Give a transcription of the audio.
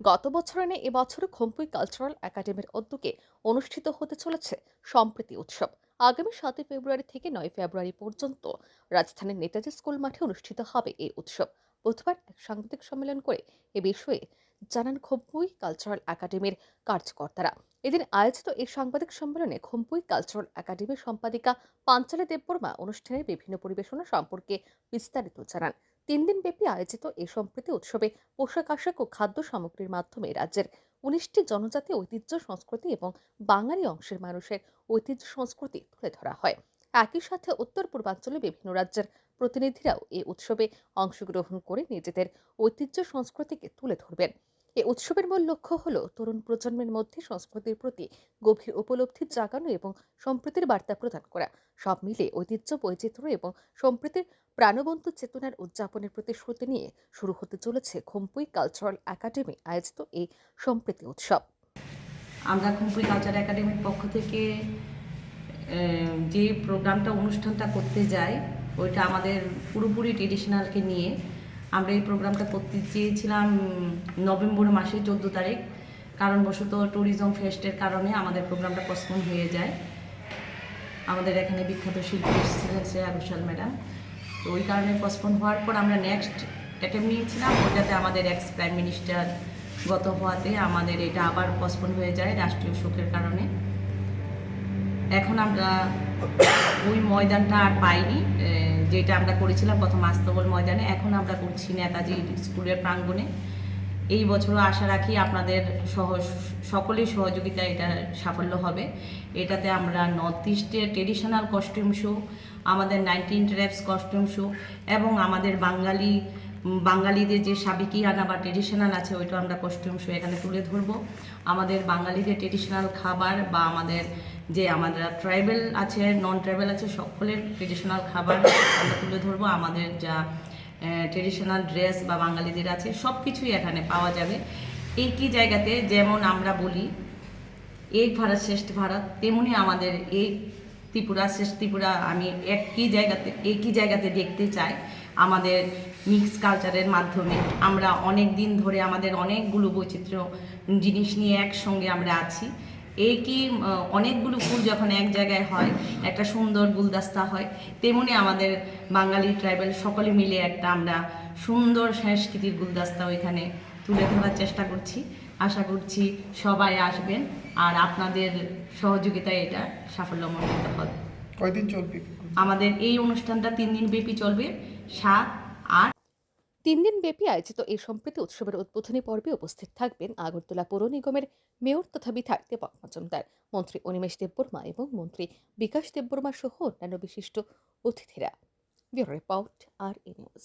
গত বছর এনে এবছর খম্পুই কালচারাল একাডেমির উদ্যোগে অনুষ্ঠিত হতে চলেছে সম্প্রীতি উৎসব। আগামী সাতই ফেব্রুয়ারি থেকে নয় ফেব্রুয়ারি পর্যন্ত রাজধানীর নেতাজি স্কুল মাঠে অনুষ্ঠিত হবে এই উৎসব। বুধবার এক সাংবাদিক সম্মেলন করে এ বিষয়ে জানান খম্পুই কালচারাল একাডেমির কার্যকর্তারা। এদিন আয়োজিত এই সাংবাদিক সম্মেলনে খম্পুই কালচারাল একাডেমির সম্পাদিকা পাঞ্চালী দেববর্মা অনুষ্ঠানের বিভিন্ন পরিবেশনা সম্পর্কে বিস্তারিত জানান। তিন দিন ব্যাপী আয়োজিত এই সম্প্রীতি উৎসবে পোশাক আশাক ও খাদ্য সামগ্রীর মাধ্যমে রাজ্যের উনিশটি জনজাতি ঐতিহ্য সংস্কৃতি এবং বাঙালি অংশের মানুষের ঐতিহ্য সংস্কৃতি তুলে ধরা হয়। একই সাথে উত্তর পূর্বাঞ্চলে বিভিন্ন রাজ্যের প্রতিনিধিরাও এই উৎসবে অংশগ্রহণ করে নিজেদের ঐতিহ্য সংস্কৃতিকে তুলে ধরবেন। এই উৎসবের মূল লক্ষ্য হল তরুণ প্রজন্মের মধ্যে সংস্কৃতির প্রতি গভীর উপলব্ধি জাগানো এবং সম্প্রীতির বার্তা প্রদান করা। সব মিলে ঐতিহ্য, বৈচিত্র্য এবং সম্প্রীতির প্রাণবন্ত চেতনার উদযাপনের প্রতিশ্রুতি নিয়ে শুরু হতে চলেছে খম্পুই কালচারাল একাডেমি আয়োজিত এই সম্প্রীতি উৎসব। আমরা খুম্পুই কালচার একাডেমির পক্ষ থেকে যে প্রোগ্রামটা, অনুষ্ঠানটা করতে যাই, ওইটা আমাদের পুরোপুরি ট্রেডিশনালকে নিয়ে আমরা এই প্রোগ্রামটা করতে চেয়েছিলাম নভেম্বর মাসে চোদ্দ তারিখ। কারণবশত ট্যুরিজম ফেস্টের কারণে আমাদের প্রোগ্রামটা পোস্টপোন হয়ে যায়। আমাদের এখানে বিখ্যাত শিল্পী এসেছিলেন শ্রেয়া ঘোষাল ম্যাডাম। তো ওই কারণে পোস্টপোন হওয়ার পর আমরা নেক্সট অ্যাটেম্প নিয়েছিলাম। ওটাতে আমাদের এক্স প্রাইম মিনিস্টার গত হওয়াতে আমাদের এটা আবার পোস্টপোন হয়ে যায় রাষ্ট্রীয় শোকের কারণে। এখন আমরা ওই ময়দানটা আর পাইনি। যেটা আমরা করেছিলাম প্রথম আস্তবল ময়দানে, এখন আমরা করছি নেতাজি স্কুলের প্রাঙ্গণে। এই বছরও আশা রাখি আপনাদের সহ, সকলের সহযোগিতা এটা সাফল্য হবে। এটাতে আমরা নর্থ ইস্টের ট্রেডিশনাল কস্টিউম শো আমাদের নাইনটিন ট্র্যাপস কস্টিউম শো এবং আমাদের বাঙালি বাঙালিদের যে সাবিকিয়ানা বা ট্রেডিশনাল আছে, ওইটা আমরা কস্টিউম শো এখানে তুলে ধরবো। আমাদের বাঙালিদের ট্রেডিশনাল খাবার বা আমাদের যে আমাদের ট্রাইবেল আছে নন ট্রাইবেল আছে, সকলের ট্রেডিশনাল খাবার আমরা তুলে ধরবো। আমাদের যা ট্রেডিশনাল ড্রেস বা বাঙালিদের আছে সব কিছুই এখানে পাওয়া যাবে। একই জায়গাতে যেমন আমরা বলি, এক ভারত শ্রেষ্ঠ ভারত, তেমনি আমাদের এই ত্রিপুরা শ্রেষ্ঠ ত্রিপুরা, আমি একই জায়গাতে একই জায়গাতে দেখতে চাই। আমাদের মিক্স কালচারের মাধ্যমে আমরা অনেক দিন ধরে আমাদের অনেকগুলো বৈচিত্র্য জিনিস নিয়ে একসঙ্গে আমরা আছি। একই আহ, অনেকগুলো ফুল যখন এক জায়গায় হয় একটা সুন্দর গুলদাস্তা হয় তেমনি আমাদের বাঙালি ট্রাইবেল সকলে মিলে একটা আমরা সুন্দর সংস্কৃতির গুলদাস্তা ওইখানে তুলে ধরার চেষ্টা করছি। আশা করছি সবাই আসবেন আর আপনাদের সহযোগিতায় এটা সাফল্যমণ্ডিত হবে। কয়দিন চলবে? আমাদের এই অনুষ্ঠানটা তিন দিন ব্যাপী চলবে। সাত, আট। তিন দিন ব্যাপী আয়োজিত এই সম্প্রীতি উৎসবের উদ্বোধনী পর্বে উপস্থিত থাকবেন আগরতলা পৌর নিগমের মেয়র তথা বিধায়ক দেবক মজুমদার, মন্ত্রী অনিমেষ দেববর্মা এবং মন্ত্রী বিকাশ দেববর্মা সহ অন্যান্য বিশিষ্ট অতিথিরা। রিপোর্ট, আর নিউজ।